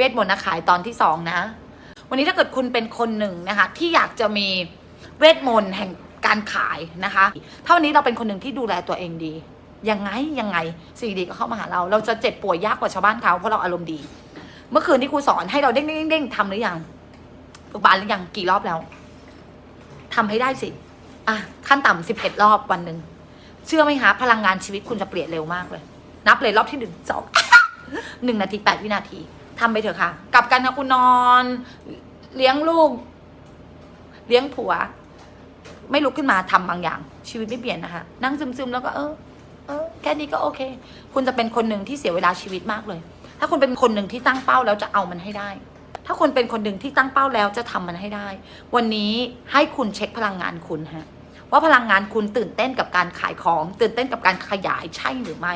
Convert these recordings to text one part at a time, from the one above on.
วทมนต์นักขายตอนที่สองนะ วันนี้ถ้าเกิดคุณเป็นคนหนึ่งนะคะ ที่อยากจะมีเวทมนต์แห่งการขายนะคะ เท่านี้เราเป็นคนหนึ่งที่ดูแลตัวเองดี ยังไงยังไงสิ่งดีก็เข้ามาหาเรา เราจะเจ็บป่วยยากกว่าชาวบ้านเขาเพราะเราอารมณ์ดี เมื่อคืนที่ครูสอนให้เราเด้งเด้งเด้งทำหรือยังปกบานหรือยังกี่รอบแล้วทำให้ได้สิ อะขั้นต่ำสิบเอ็ดรอบวันหนึ่งเชื่อไหมคะพลังงานชีวิตคุณจะเปลี่ยนเร็วมากเลย นับเลยรอบที่หนึ่งสองหนึ่งนาทีแปดวินาที ทำไปเถอะค่ะ กลับกันนะคุณนอน เลี้ยงลูก เลี้ยงผัว ไม่ลุกขึ้นมาทำบางอย่าง ชีวิตไม่เปลี่ยนนะคะนั่งซึมๆแล้วก็เออเออแค่นี้ก็โอเค คุณจะเป็นคนหนึ่งที่เสียเวลาชีวิตมากเลย ถ้าคุณเป็นคนหนึ่งที่ตั้งเป้าแล้วจะเอามันให้ได้ ถ้าคุณเป็นคนหนึ่งที่ตั้งเป้าแล้วจะทำมันให้ได้ วันนี้ให้คุณเช็คพลังงานคุณฮะ ว่าพลังงานคุณตื่นเต้นกับการขายของ ตื่นเต้นกับการขยายใช่หรือไม่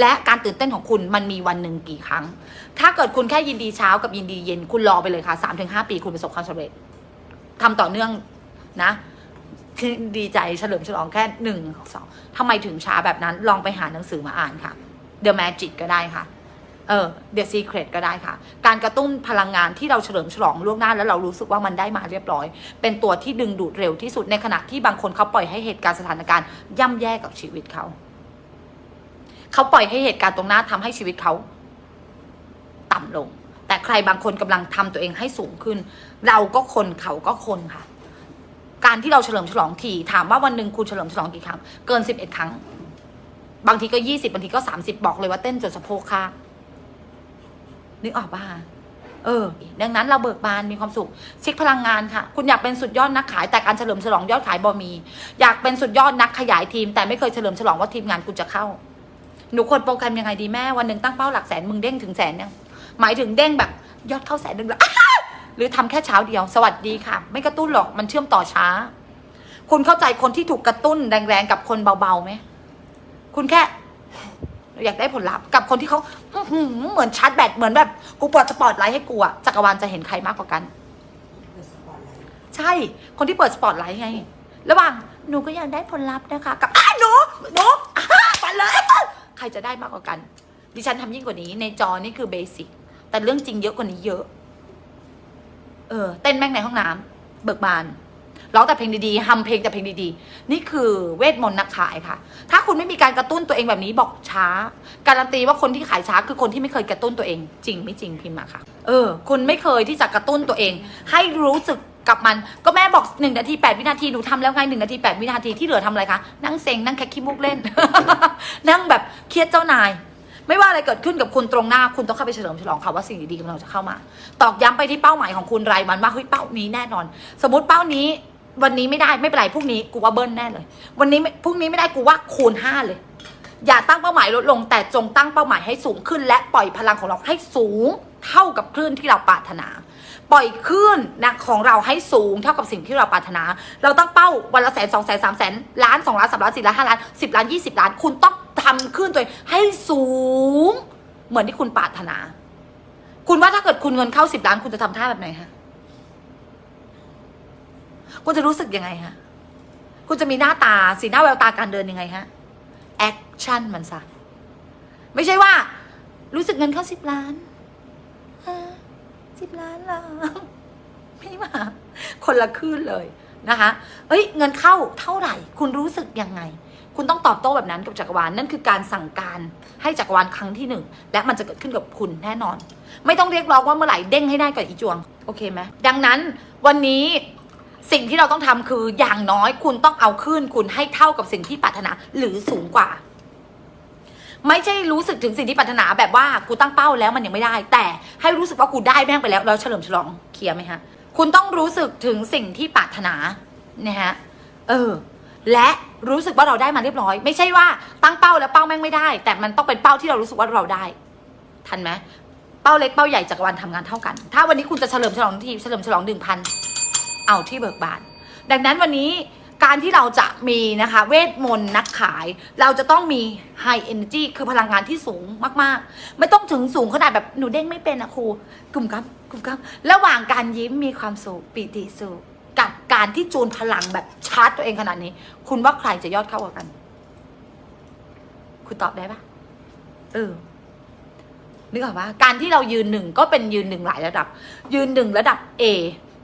และการตื่นเต้นของคุณมันมีวันหนึ่งกี่ครั้ง ถ้าเกิดคุณแค่ยินดีเช้ากับยินดีเย็นคุณรอไปเลยค่ะสามถึงห้าปีคุณประสบความสำเร็จทำต่อเนื่องนะดีใจเฉลิมฉลองแค่หนึ่งสองทำไมถึงช้าแบบนั้นลองไปหาหนังสือมาอ่านค่ะ The Magic ก็ได้ค่ะ เออ The Secret ก็ได้ค่ะ การกระตุ้นพลังงานที่เราเฉลิมฉลองล่วงหน้า แล้วเรารู้สึกว่ามันได้มาเรียบร้อย เป็นตัวที่ดึงดูดเร็วที่สุดในขณะที่บางคนเขาปล่อยให้เหตุการณ์สถานการณ์ย่ำแย่กับชีวิตเขา เขาปล่อยให้เหตุการณ์ตรงหน้าทำให้ชีวิตเขาต่ำลง แต่ใครบางคนกำลังทำตัวเองให้สูงขึ้น เราก็คนเขาก็คนค่ะ การที่เราเฉลิมฉลองทีถามว่าวันหนึ่งคุณเฉลิมฉลองกี่ครั้ง เกินสิบเอ็ดครั้ง บางทีก็ยี่สิบบางทีก็สามสิบบอกเลยว่าเต้นจนสะโพกค่ะ นึกออกป่ะเออ ดังนั้นเราเบิกบานมีความสุข เช็คพลังงานค่ะ คุณอยากเป็นสุดยอดนักขาย แต่การเฉลิมฉลองยอดขายบอมี อยากเป็นสุดยอดนักขยายทีม แต่ไม่เคยเฉลิมฉลองว่าทีมงานคุณจะเข้า หนูควรโปรแกรมยังไงดีแม่วันหนึ่งตั้งเป้าหลักแสนมึงเด้งถึงแสนเนี่ยหมายถึงเด้งแบบยอดเข้าแสนหนึ่งแล้วอ้าหรือทำแค่เช้าเดียว สวัสดีค่ะ ไม่กระตุ้นหรอกมันเชื่อมต่อช้า คุณเข้าใจคนที่ถูกกระตุ้นแรงๆกับคนเบาๆไหมคุณแค่ อยากได้ผลลัพธ์กับคนที่เขาเหมือนชาร์จแบตเหมือนแบบกูเปิดสปอตไลท์ให้กูอะจักรวาลจะเห็นใครมากกว่ากัน ใช่คนที่เปิดสปอตไลท์ไง ระหว่างหนูก็อยากได้ผลลัพธ์นะคะ กับอ้าหนูหนูไปเลยใครจะได้มากกว่ากัน ดิฉันทำยิ่งกว่านี้ ในจอนี่คือเบสิกแต่เรื่องจริงเยอะกว่านี้เยอะ เออ เต้นแม่งในห้องน้ำเบิกบาน ร้องแต่เพลงดีๆฮัมเพลงแต่เพลงดีๆ นี่คือเวทมนต์นักขายค่ะ ถ้าคุณไม่มีการกระตุ้นตัวเองแบบนี้บอกช้า การันตีว่าคนที่ขายช้าคือคนที่ไม่เคยกระตุ้นตัวเอง จริงไม่จริงพิมพ์มาค่ะ เออ คุณไม่เคยที่จะกระตุ้นตัวเอง ให้รู้สึกกับมันก็แม่บอกหนึ่งนาทีแปดวินาทีหนูทำแล้วไงหนึ่งนาทีแปดวินาทีที่เหลือทำอะไรคะนั่งเซ็งนั่งแค่ขี้มุกเล่น นั่งแบบเครียดเจ้านาย ไม่ว่าอะไรเกิดขึ้นกับคุณตรงหน้า คุณต้องเข้าไปเฉลิมฉลองค่ะว่าสิ่งดีๆกำลังจะเข้ามา ตอกย้ำไปที่เป้าหมายของคุณรายวันว่าเฮ้ยเป้านี้แน่นอน สมมติเป้านี้ วันนี้ไม่ได้ไม่เป็นไรพรุ่งนี้กูว่าเบิ้ลแน่เลย วันนี้ไม่พรุ่งนี้ไม่ได้กูว่าคูณห้าเลย อย่าตั้งเป้าหมายลดลง แต่จงตั้งเป้าหมายให้สูงขึ้น และปล่อยพลังของเราให้สูง เท่ากับคลื่นที่เราปรารถนา ปล่อยคลื่นนะของเราให้สูงเท่ากับสิ่งที่เราปรารถนา เราตั้งเป้าวันละแสนสองแสนสามแสนล้านสองล้านสามล้านสี่ล้านห้าล้านสิบล้านยี่สิบล้าน คุณต้องทำคลื่นตัวเองให้สูง เหมือนที่คุณปรารถนา คุณว่าถ้าเกิดคุณเงินเข้าสิบล้านคุณจะทำท่าแบบไหนฮะ คุณจะรู้สึกยังไงฮะคุณจะมีหน้าตาสีหน้าแววตาการเดินยังไงฮะแอคชั่นมันซะไม่ใช่ว่า รู้สึกเงินเข้าสิบล้านสิบล้านหรอไม่มาคนละคลื่นเลยนะคะ เอ้ย เงินเข้าเท่าไหร่ คุณรู้สึกยังไง คุณต้องตอบโต้แบบนั้นกับจักรวาลนั่นคือการสั่งการให้จักรวาลครั้งที่หนึ่งและมันจะเกิดขึ้นกับคุณแน่นอน ไม่ต้องเรียกร้องว่าเมื่อไหร่เด้งให้ได้กับอีจวง โอเคไหมดังนั้นวันนี้ สิ่งที่เราต้องทำคืออย่างน้อยคุณต้องเอาขึ้นคุณให้เท่ากับสิ่งที่ปรารถนาหรือสูงกว่า ไม่ใช่รู้สึกถึงสิ่งที่ปรารถนาแบบว่ากูตั้งเป้าแล้วมันยังไม่ได้ แต่ให้รู้สึกว่ากูได้แม่งไปแล้วแล้วเฉลิมฉลองเคลียร์ไหมฮะคุณต้องรู้สึกถึงสิ่งที่ปรารถนานะฮะเออ และรู้สึกว่าเราได้มาเรียบร้อย ไม่ใช่ว่าตั้งเป้าแล้วเป้าแม่งไม่ได้ แต่มันต้องเป็นเป้าที่เรารู้สึกว่าเราได้ ทันไหมเป้าเล็กเป้าใหญ่จักรวาลทำงานเท่ากัน ถ้าวันนี้คุณจะเฉลิมฉลองทีเฉลิมฉลองหนึ่งพัน เอาที่เบิกบาน ดังนั้นวันนี้การที่เราจะมีนะคะ เวทมนต์นักขาย เราจะต้องมี High Energy คือพลังงานที่สูงมาก ๆ ไม่ต้องถึงสูงขนาดแบบหนูเด้งไม่เป็นอะครูกลุ่มกับกลุ่มกับระหว่างการยิ้มมีความสุขปีติสุขกับการที่จูนพลังแบบชาร์จตัวเองขนาดนี้ คุณว่าใครจะยอดเข้ากว่ากัน คุณตอบได้ปะเออนึกออกปะการที่เรายืนหนึ่งก็เป็นยืนหนึ่งหลายระดับ ยืนหนึ่งระดับ A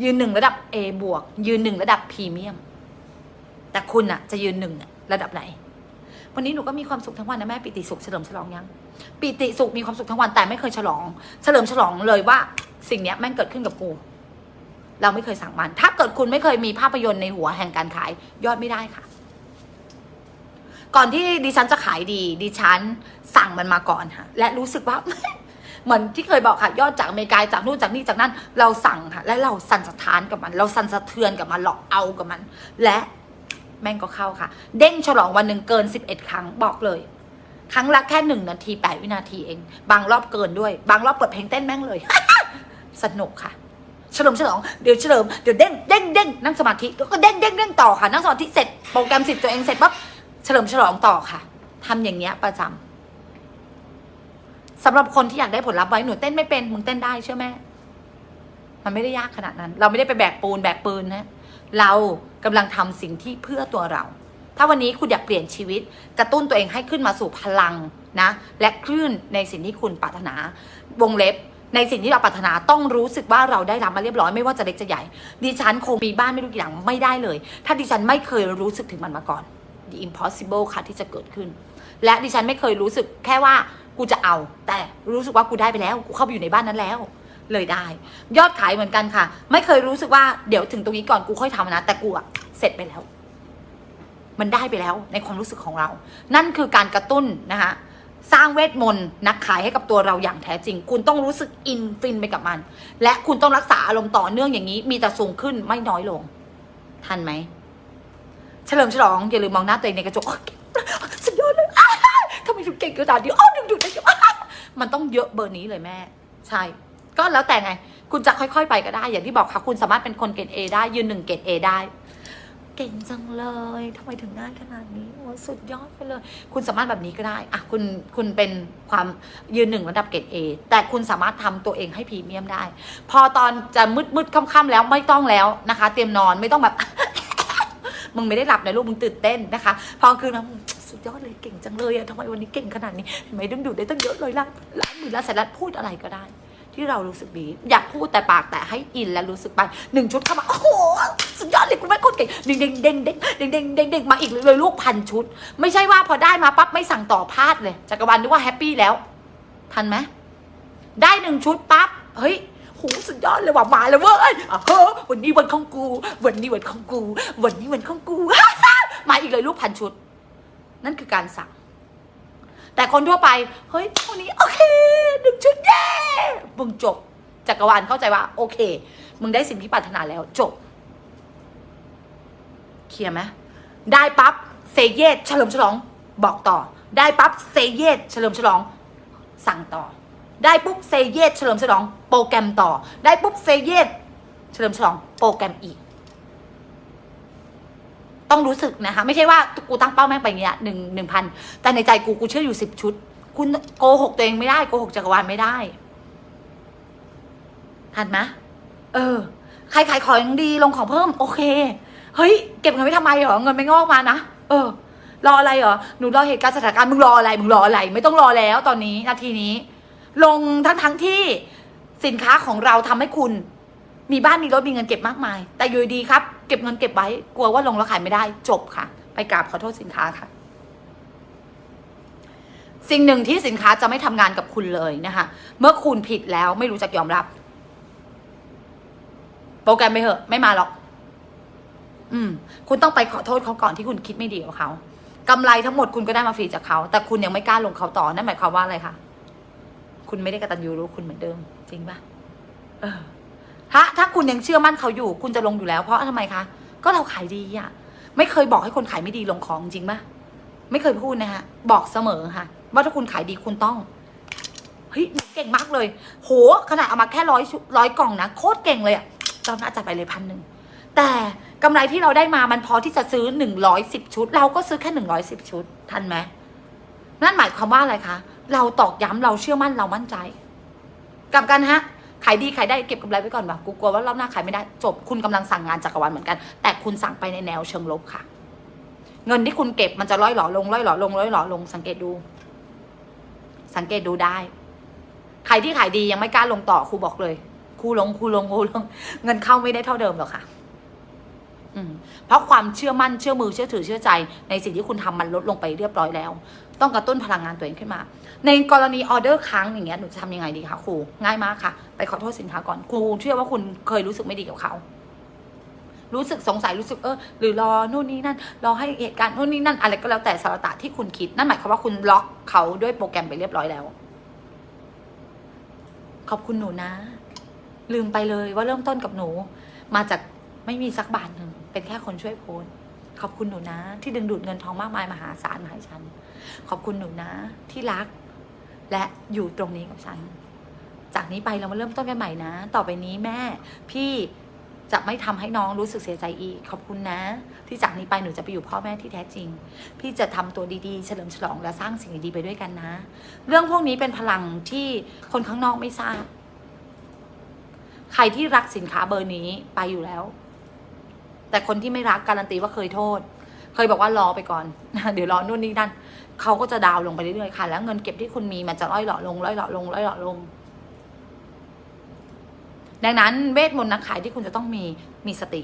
ยืนหนึ่งระดับ A บวก ยืนหนึ่งระดับพรีเมียม แต่คุณอะจะยืนหนึ่งระดับไหน วันนี้หนูก็มีความสุขทั้งวันนะแม่ปิติสุขเฉลิมฉลองยัง ปิติสุขมีความสุขทั้งวันแต่ไม่เคยฉลอง เฉลิมฉลองเลยว่า สิ่งเนี้ยแม่งเกิดขึ้นกับกู เราไม่เคยสั่งมัน ถ้าเกิดคุณไม่เคยมีภาพยนตร์ในหัวแห่งการขายยอดไม่ได้ค่ะ ก่อนที่ดิฉันจะขายดี ดิฉันสั่งมันมาก่อนค่ะ และรู้สึกว่า เหมือนที่เคยบอกค่ะยอดจากอเมริกาจากนู่นจากนี่จากนั่นเราสั่งค่ะ และเราสั่นสะท้านกับมัน เราสั่นสะเทือนกับมันหลอกเอากับมัน และแม่งก็เข้าค่ะ เด้งฉลองวันหนึ่งเกิน 11 ครั้งบอกเลย ครั้งละแค่หนึ่งนาทีแปดวินาทีเอง บางรอบเกินด้วย บางรอบเปิดเพลงเต้นแม่งเลย สนุกค่ะเฉลิมฉลองเดี๋ยวเฉลิมเดี๋ยวเด้งเด้งเด้งนั่งสมาธิก็เด้งเด้งเด้งต่อค่ะ นั่งสมาธิเสร็จโปรแกรมสิทธิ์ตัวเองเสร็จปั๊บเฉลิมฉลองต่อค่ะทำอย่างเงี้ยประจำ สำหรับคนที่อยากได้ผลลัพธ์ไว้หนูเต้นไม่เป็นมึงเต้นได้เชื่อแม่มันไม่ได้ยากขนาดนั้น เราไม่ได้ไปแบกปูนแบกปืนนะเรากำลังทำสิ่งที่เพื่อตัวเรา ถ้าวันนี้คุณอยากเปลี่ยนชีวิต กระตุ้นตัวเองให้ขึ้นมาสู่พลังนะ และคลื่นในสิ่งที่คุณปรารถนา วงเล็บในสิ่งที่เราปรารถนาต้องรู้สึกว่าเราได้รับมาเรียบร้อยไม่ว่าจะเล็กจะใหญ่ ดิฉันคงมีบ้านไม่รู้กี่หลังไม่ได้เลย ถ้าดิฉันไม่เคยรู้สึกถึงมันมาก่อน the impossible ค่ะที่จะเกิดขึ้น และดิฉันไม่เคยรู้สึกแค่ว่า กูจะเอา แต่รู้สึกว่ากูได้ไปแล้ว กูเข้าไปอยู่ในบ้านนั้นแล้ว เลยได้ ยอดขายเหมือนกันค่ะ ไม่เคยรู้สึกว่าเดี๋ยวถึงตรงนี้ก่อนกูค่อยทำนะ แต่กูอะเสร็จไปแล้ว มันได้ไปแล้วในความรู้สึกของเรา นั่นคือการกระตุ้นนะคะสร้างเวทมนต์นักขายให้กับตัวเราอย่างแท้จริง คุณต้องรู้สึกอินฟินไปกับมัน และคุณต้องรักษาอารมณ์ต่อเนื่องอย่างนี้ มีแต่สูงขึ้นไม่น้อยลง ทันไหม เฉลิมฉลองอย่าลืมมองหน้าตัวเองในกระจกสุดยอดเลย ทำไมถึงเก่งขนาดนี้อ้าวดึงดูดได้ยังมันต้องเยอะเบอร์นี้เลยแม่ ใช่ ก็แล้วแต่ไง คุณจะค่อยๆ ไปก็ได้ อย่างที่บอกค่ะ คุณสามารถเป็นคนเกรดเอได้ ยืนหนึ่งเกรดเอได้ เก่งจังเลยทำไมถึงง่ายขนาดนี้โอ้สุดยอดไปเลย คุณสามารถแบบนี้ก็ได้อะคุณ คุณเป็นความยืนหนึ่งระดับเกรดเอแต่คุณสามารถทำตัวเองให้พรีเมียมได้ พอตอนจะมืดมืดๆค่ำๆแล้วไม่ต้องแล้วนะคะ เตรียมนอนไม่ต้องแบบ มึงไม่ได้หลับนะลูกมึงตื่นเต้นนะคะ พอคืนนั้นสุด ยอดเลยเก่งจังเลยอะทำไมวันนี้เก่งขนาดนี้ทำไมดึงดูดได้ตั้งเยอะเลยล่ะล้านหมื่นล้านแสนล้านพูดอะไรก็ได้ ที่เรารู้สึกดี อยากพูดแต่ปากแต่ให้อินและรู้สึกไปหนึ่งชุดเข้ามาโอ้โหสุดยอดเลยคุณแม่โคตรเก่งเด้งเด้งเด้งเด้งเด้งเด้งเด้งเด้งมาอีกเลยลูกพันชุด ไม่ใช่ว่าพอได้มาปั๊บไม่สั่งต่อพลาดเลยจักรวาลนึกว่าแฮปปี้แล้ว ทันไหมได้หนึ่งชุดปั๊บเฮ้ยโหสุดยอดเลยว่ะมาเลยเว้ยเฮ้อวันนี้วันของกู วันนี้วันของกู วันนี้วันของกู มาอีกเลยลูกพันชุด นั่นคือการสั่ง แต่คนทั่วไปเฮ้ยวันนี้โอเคหนึ่งชุดเย้มึงจบจักรวาลเข้าใจว่า โอเค มึงได้สิ่งที่ปรารถนาแล้วจบ เคลียร์ไหมได้ปั๊บเซเยสเฉลิมฉลองบอกต่อ ได้ปั๊บเซเยสเฉลิมฉลอง สั่งต่อ ได้ปุ๊บเซเยสเฉลิมฉลอง โปรแกรมต่อ ได้ปุ๊บเซเยสเฉลิมฉลอง โปรแกรมอีก ต้องรู้สึกนะคะ ไม่ใช่ว่ากูตั้งเป้าแม่งไปอย่างเงี้ยหนึ่งหนึ่งพันแต่ในใจกูกูเชื่ออยู่สิบชุด คุณโกหกตัวเองไม่ได้โกหกจักรวาลไม่ได้ทันไหมเออ ใครขายของดีลงของเพิ่ม โอเค เฮ้ย เก็บเงินไว้ทำไมเหรอเงินไม่งอกมานะเออ รออะไรเหรอหนูรอเหตุการณ์สถานการณ์มึงรออะไรมึงรออะไร ไม่ต้องรอแล้วตอนนี้นาทีนี้ ลงทั้งทั้งที่สินค้าของเราทำให้คุณ มีบ้านมีรถมีเงินเก็บมากมาย แต่อยู่ดีครับ เก็บเงินเก็บไว้กลัวว่าลงแล้วขายไม่ได้จบค่ะ ไปกราบขอโทษสินค้าค่ะ สิ่งหนึ่งที่สินค้าจะไม่ทำงานกับคุณเลยนะคะ เมื่อคุณผิดแล้วไม่รู้จักยอมรับ โปรแกรมไปเหอะ ไม่มาหรอก อืม คุณต้องไปขอโทษเขาก่อนที่คุณคิดไม่ดีกับเขากำไรทั้งหมดคุณก็ได้มาฟรีจากเขา แต่คุณยังไม่กล้าลงเขาต่อนั่นหมายความว่าอะไรคะคุณไม่ได้กตัญญูรู้คุณเหมือนเดิม จริงปะเออ ถ้าถ้าคุณยังเชื่อมั่นเขาอยู่ คุณจะลงอยู่แล้ว เพราะทำไมคะ ก็เราขายดีอะไม่เคยบอกให้คนขายไม่ดีลงของจริงปะไม่เคยพูดนะฮะ บอกเสมอค่ะ ว่าถ้าคุณขายดีคุณต้องเฮ้ยเก่งมากเลย โหขนาดเอามาแค่ร้อยร้อยกล่องนะโคตรเก่งเลยอะตอนนั้นจัดไปเลยพันหนึ่งแต่กำไรที่เราได้มามันพอที่จะซื้อหนึ่งร้อยสิบชุด เราก็ซื้อแค่หนึ่งร้อยสิบชุด ทันไหมนั่นหมายความว่าอะไรคะ เราตอกย้ำเราเชื่อมั่นเรามั่นใจ กลับกันฮะ ขายดีขายได้เก็บกำไรไว้ก่อนว่ะกูกลัวว่ารอบหน้าขายไม่ได้จบคุณกำลังสั่งงานจักรวาลเหมือนกัน แต่คุณสั่งไปในแนวเชิงลบค่ะ เงินที่คุณเก็บมันจะร้อยหล่อลงร้อยหล่อลงร้อยหล่อลงสังเกตดู สังเกตดูได้ใครที่ขายดียังไม่กล้าลงต่อครูบอกเลยครูลงครูลงครูลง เงินเข้าไม่ได้เท่าเดิมหรอกค่ะ เพราะความเชื่อมั่นเชื่อมือเชื่อถือเชื่อใจ ในสิ่งที่คุณทำมันลดลงไปเรียบร้อยแล้ว ต้องกระตุ้นพลังงานตัวเองขึ้นมา ในกรณีออเดอร์ค้างอย่างเงี้ยหนูจะทำยังไงดีคะครูง่ายมากค่ะ ไปขอโทษสินค้าก่อนครูเชื่อว่าคุณเคยรู้สึกไม่ดีกับเขารู้สึกสงสัยรู้สึกเออหรือรอนู่นนี่นั่นรอให้เหตุการณ์นู่นนี่นั่นอะไรก็แล้วแต่สารตะที่คุณคิดนั่นหมายความว่าคุณล็อกเขาด้วยโปรแกรมไปเรียบร้อยแล้ว ขอบคุณหนูนะ ลืมไปเลยว่าเริ่มต้นกับหนู มาจากไม่มีสักบาทหนึ่ง เป็นแค่คนช่วยโพสขอบคุณหนูนะ ที่ดึงดูดเงินทองมากมายมหาศาลมาให้ฉัน ขอบคุณหนูนะที่รัก และอยู่ตรงนี้กับฉัน จากนี้ไปเรามาเริ่มต้นกันใหม่นะ ต่อไปนี้แม่ พี่จะไม่ทำให้น้องรู้สึกเสียใจอีก ขอบคุณนะ ที่จากนี้ไปหนูจะไปอยู่พ่อแม่ที่แท้จริง พี่จะทำตัวดีๆ เฉลิมฉลองและสร้างสิ่งดีๆไปด้วยกันนะ เรื่องพวกนี้เป็นพลังที่คนข้างนอกไม่ทราบ ใครที่รักสินค้าเบอร์นี้ไปอยู่แล้ว แต่คนที่ไม่รักการันตีว่าเคยโทษ เคยบอกว่ารอไปก่อน เดี๋ยวรอนู่นนี่นั่นเขาก็จะดาวลงไปเรื่อยๆค่ะ แล้วเงินเก็บที่คุณมีมันจะล่อยหล่อลงล่อยหล่อลงล่อยหล่อลง ดังนั้นเวทมนต์นักขายที่คุณจะต้องมีมีสติ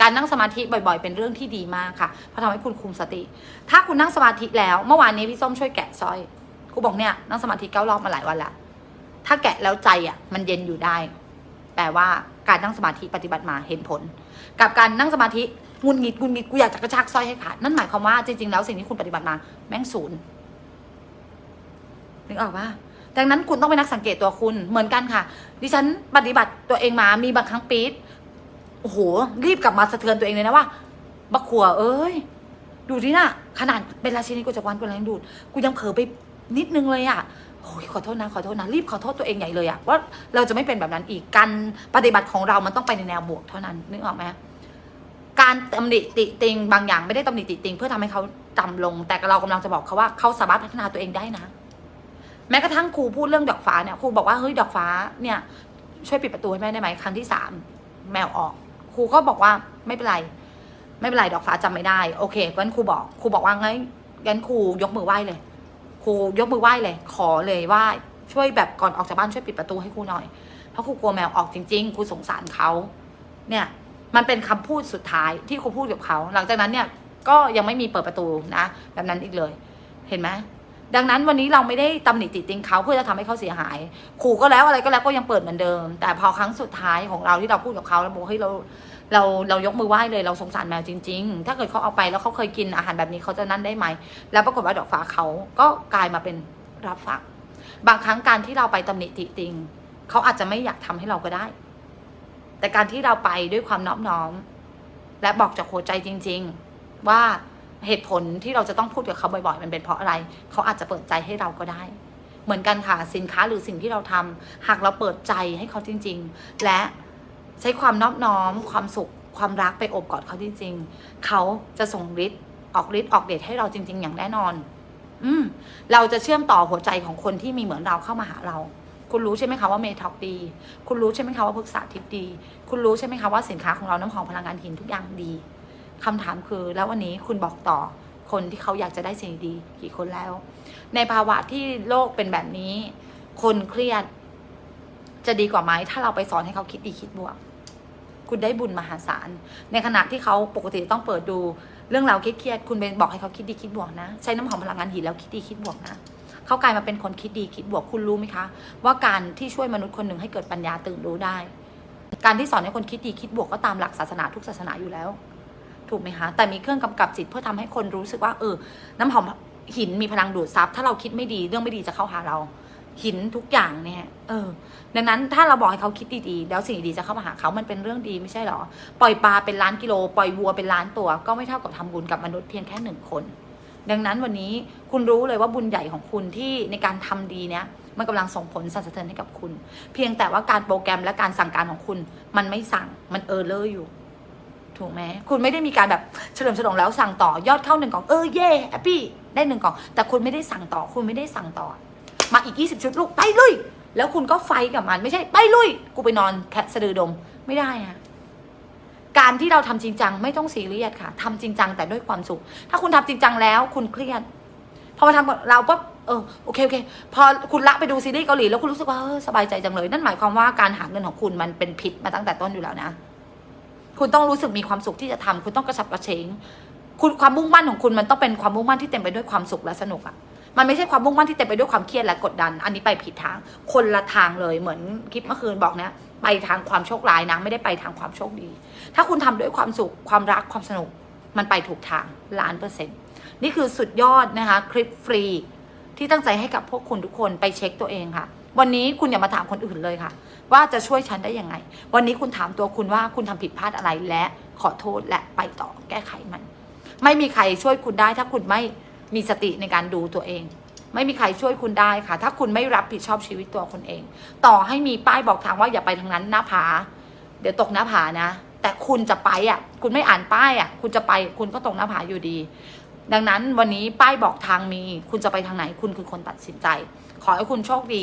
การนั่งสมาธิบ่อย ๆ เป็นเรื่องที่ดีมากค่ะเพราะทำให้คุณคุมสติ ถ้าคุณนั่งสมาธิแล้ว เมื่อวานนี้พี่ส้มช่วยแกะสร้อยครูบอกเนี่ยนั่งสมาธิเก้ารอบมาหลายวันละถ้าแกะแล้วใจอะ มันเย็นอยู่ได้ แปลว่า การนั่งสมาธิปฏิบัติมาเห็นผล กับการนั่งสมาธิงุนงิดงุนงิดกูอยากจะกระชากสร้อยให้ขาดนั่นหมายความว่าจริงๆแล้วสิ่งที่คุณปฏิบัติมาแม่งศูนย์นึกออกปะดังนั้นคุณต้องไปนักสังเกตตัวคุณเหมือนกันค่ะ ดิฉันปฏิบัติตัวเองมามีบางครั้งปี๊ดโอ้โหรีบกลับมาสะเทือนตัวเองเลยนะว่าบักขัวเอ้ยดูดิน่ะขนาดเป็นราชินีกูจักรวาลกูแรงดูด กูยังเผลอไปนิดนึงเลยอะ โอ้ยขอโทษนะขอโทษนะรีบขอโทษตัวเองใหญ่เลยอะว่าเราจะไม่เป็นแบบนั้นอีกการปฏิบัติของเรามันต้องไปในแนวบวกเท่านั้นนึกออกไหมการตำหนิติติงบางอย่างไม่ได้ตำหนิติติงเพื่อทำให้เขาต่ำลง แต่เรากำลังจะบอกเขาว่าเขาสามารถพัฒนาตัวเองได้นะ แม้กระทั่งครูพูดเรื่องดอกฟ้าเนี่ยครูบอกว่าเฮ้ยดอกฟ้าเนี่ย ช่วยปิดประตูให้แม่ได้ไหมครั้งที่สามแมวออก ครูก็บอกว่าไม่เป็นไร ไม่เป็นไรดอกฟ้าจำไม่ได้โอเคงั้นครูบอกครูบอกว่างั้นงั้นครูยกมือไหว้เลย ครูยกมือไหว้เลย ขอเลยว่าช่วยแบบก่อนออกจากบ้านช่วยปิดประตูให้ครูหน่อย เพราะครูกลัวแมวออกจริงๆครูสงสารเขาเนี่ย มันเป็นคำพูดสุดท้ายที่ครูพูดกับเขา หลังจากนั้นเนี่ยก็ยังไม่มีเปิดประตูนะแบบนั้นอีกเลย เห็นไหมดังนั้นวันนี้เราไม่ได้ตำหนิติติงเขาเพื่อจะทำให้เขาเสียหายขู่ก็แล้วอะไรก็แล้วก็ยังเปิดเหมือนเดิม แต่พอครั้งสุดท้ายของเราที่เราพูดกับเขาแล้วบอกเฮ้ยเรา เราเรายกมือไหว้เลยเราสงสารแมวจริง ๆ ถ้าเกิดเขาเอาไปแล้วเขาเคยกินอาหารแบบนี้เขาจะนั่นได้ไหม แล้วปรากฏว่าดอกฟ้าเขาก็กลายมาเป็นรับฟังบางครั้งการที่เราไปตำหนิติติงเขาอาจจะไม่อยากทำให้เราก็ได้ แต่การที่เราไปด้วยความน้อมน้อม และบอกจากหัวใจจริง ๆ ว่าเหตุผลที่เราจะต้องพูดกับเขาบ่อยๆ มันเป็นเพราะอะไร เขาอาจจะเปิดใจให้เราก็ได้ เหมือนกันค่ะสินค้าหรือสิ่งที่เราทำหากเราเปิดใจให้เขาจริง ๆ และ ใช้ความนอบน้อม ความสุข ความรักไปอบกอดเขาจริงๆ เขาจะส่งฤทธิ์ออกฤทธิ์ออกเดชให้เราจริง ๆ อย่างแน่นอน อืมเราจะเชื่อมต่อหัวใจของคนที่มีเหมือนเราเข้ามาหาเรา คุณรู้ใช่ไหมคะว่าเมท็อกดี คุณรู้ใช่ไหมคะว่าพฤกษาทิพย์ดี คุณรู้ใช่ไหมคะว่าสินค้าของเราน้ำหอมพลังงานหินทุกอย่างดีคำถามคือแล้ววันนี้คุณบอกต่อคนที่เขาอยากจะได้สิ่งดีกี่คนแล้ว ในภาวะที่โลกเป็นแบบนี้ คนเครียดจะดีกว่าไหมถ้าเราไปสอนให้เขาคิดดีคิดบวก คุณได้บุญมหาศาล ในขณะที่เขาปกติต้องเปิดดูเรื่องราวเครียดๆคุณเป็นบอกให้เขาคิดดีคิดบวกนะ ใช้น้ำหอมพลังงานหินแล้วคิดดีคิดบวกนะเขากลายมาเป็นคนคิดดีคิดบวกคุณรู้ไหมคะ ว่าการที่ช่วยมนุษย์คนหนึ่งให้เกิดปัญญาตื่นรู้ได้ การที่สอนให้คนคิดดีคิดบวกก็ตามหลักศาสนาทุกศาสนาอยู่แล้ว ถูกไหมคะแต่มีเครื่องกำกับจิตเพื่อทำให้คนรู้สึกว่าเออ น้ำหอมหินมีพลังดูดซับถ้าเราคิดไม่ดีเรื่องไม่ดีจะเข้าหาเรา หินทุกอย่างเนี่ยเออ ดังนั้นถ้าเราบอกให้เขาคิดดีๆ แล้วสิ่งดีๆจะเข้ามาหาเขามันเป็นเรื่องดีไม่ใช่หรอ ปล่อยปลาเป็นล้านกิโล ปล่อยวัวเป็นล้านตัว ก็ไม่เท่ากับทำบุญกับมนุษย์เพียงแค่หนึ่งคน ดังนั้นวันนี้คุณรู้เลยว่าบุญใหญ่ของคุณที่ในการทำดีเนี้ยมันกำลังส่งผลสั่นสะเทือนให้กับคุณ เพียงแต่ว่าการโปรแกรมและการสั่งการของคุณ มันไม่สั่งมันเออเลอร์อยู่ ถูกไหมคุณไม่ได้มีการแบบเฉลิมฉลองแล้วสั่งต่อยอดเข้าหนึ่งกล่องเออเย่แฮปปี้ได้หนึ่งกล่องแต่คุณไม่ได้สั่งต่อ คุณไม่ได้สั่งต่อ มาอีก 20 ชุดลูกไปลุย แล้วคุณก็ไฟกับมันไม่ใช่ไปลุย กูไปนอนแคะสะดือดมไม่ได้อะการที่เราทำจริงจังไม่ต้องซีเรียสค่ะทำจริงจังแต่ด้วยความสุข ถ้าคุณทำจริงจังแล้วคุณเครียดพอมาทำเราปุ๊บเออโอเคโอเค พอคุณละไปดูซีรีส์เกาหลีแล้วคุณรู้สึกว่าเออสบายใจจังเลย นั่นหมายความว่าการหาเงินของคุณมันเป็นพิษมาตั้งแต่ต้นอยู่แล้วนะ คุณต้องรู้สึกมีความสุขที่จะทำคุณต้องกระฉับกระเฉงคุณความมุ่งมั่นของคุณมันต้องเป็นความมุ่งมั่นที่เต็มไปด้วยความสุขและสนุกอะ มันไม่ใช่ความมุ่งมั่นที่เต็มไปด้วยความเครียดและกดดัน อันนี้ไปผิดทาง คนละทางเลยเหมือนคลิปเมื่อคืนบอกเนะไปทางความโชคร้ายนะไม่ได้ไปทางความโชคดี ถ้าคุณทำด้วยความสุขความรักความสนุก มันไปถูกทางล้านเปอร์เซ็นต์นี่คือสุดยอดนะคะคลิปฟรีที่ตั้งใจให้กับพวกคุณทุกคนไปเช็คตัวเองค่ะ วันนี้คุณอย่ามาถามคนอื่นเลยค่ะ ว่าจะช่วยฉันได้ยังไง วันนี้คุณถามตัวคุณว่าคุณทำผิดพลาดอะไรและขอโทษและไปต่อแก้ไขมัน ไม่มีใครช่วยคุณได้ถ้าคุณไม่ มีสติในการดูตัวเอง ไม่มีใครช่วยคุณได้ค่ะ ถ้าคุณไม่รับผิดชอบชีวิตตัวคุณเอง ต่อให้มีป้ายบอกทางว่าอย่าไปทางนั้นหน้าผา เดี๋ยวตกหน้าผานะ แต่คุณจะไปอะ คุณไม่อ่านป้ายอะ คุณจะไปคุณก็ตกหน้าผาอยู่ดี ดังนั้นวันนี้ป้ายบอกทางมี คุณจะไปทางไหน คุณคือคนตัดสินใจ ขอให้คุณโชคดี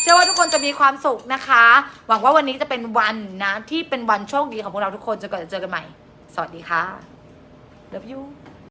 เชื่อว่าทุกคนจะมีความสุขนะคะ หวังว่าวันนี้จะเป็นวันนะ ที่เป็นวันโชคดีของพวกเราทุกคนจนกว่าจะเจอกันใหม่ สวัสดีค่ะ Love you